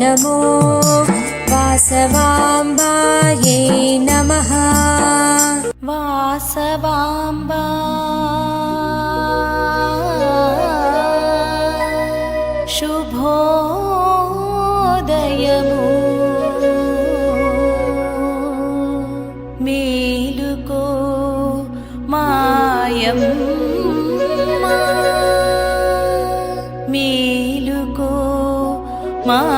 नमो वासवाम्बायै नमः वासवाम्बा शुभोदयमु मेलुको मायम् मा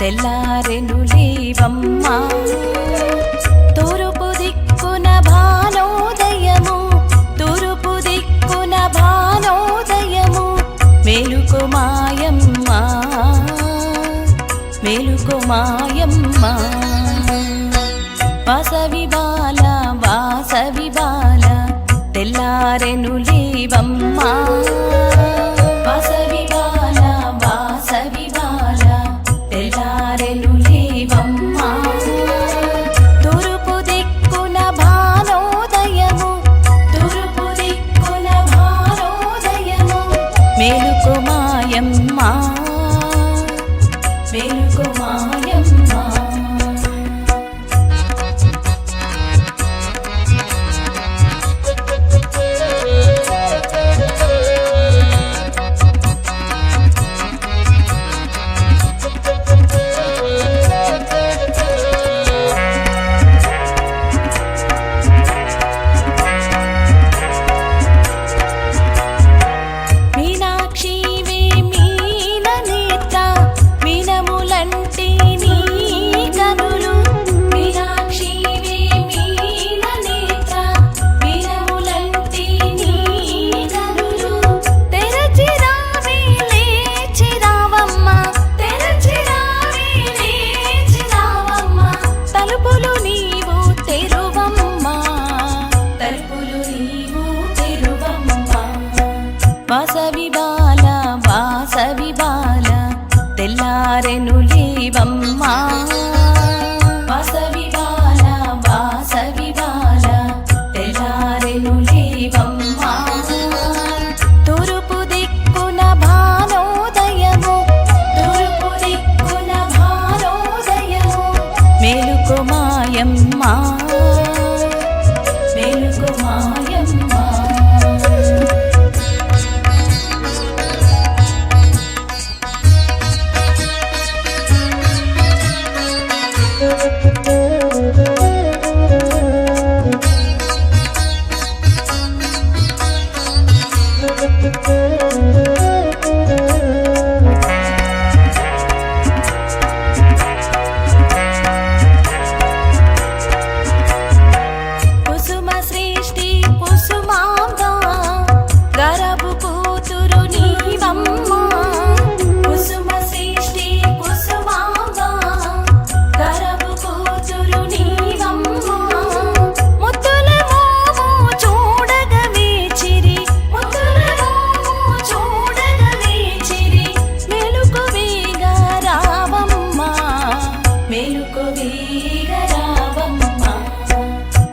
తెల్లారెను లేవమ్మా తూరుపు దిక్కున భానోదయము తూరుపు దిక్కున భానోదయము మేలుకు మాయమ్మా మేలుకు మాయమ్మా వాసవి వాసవి బాల వాసవి బాల తెల్లారెను లేవమ్మా. వాసవి బాల వాసవి బాల తెల్లారెను లేవమ్మా. తూర్పు దిక్కున భానోదయము తూర్పు దిక్కున భానోదయము మేలుకు మాయమ్మా.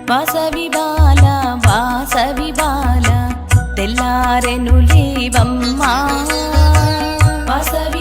వాసవి బాల వాసవి బాల తెల్లారెను లేవమ్మా. వాసవి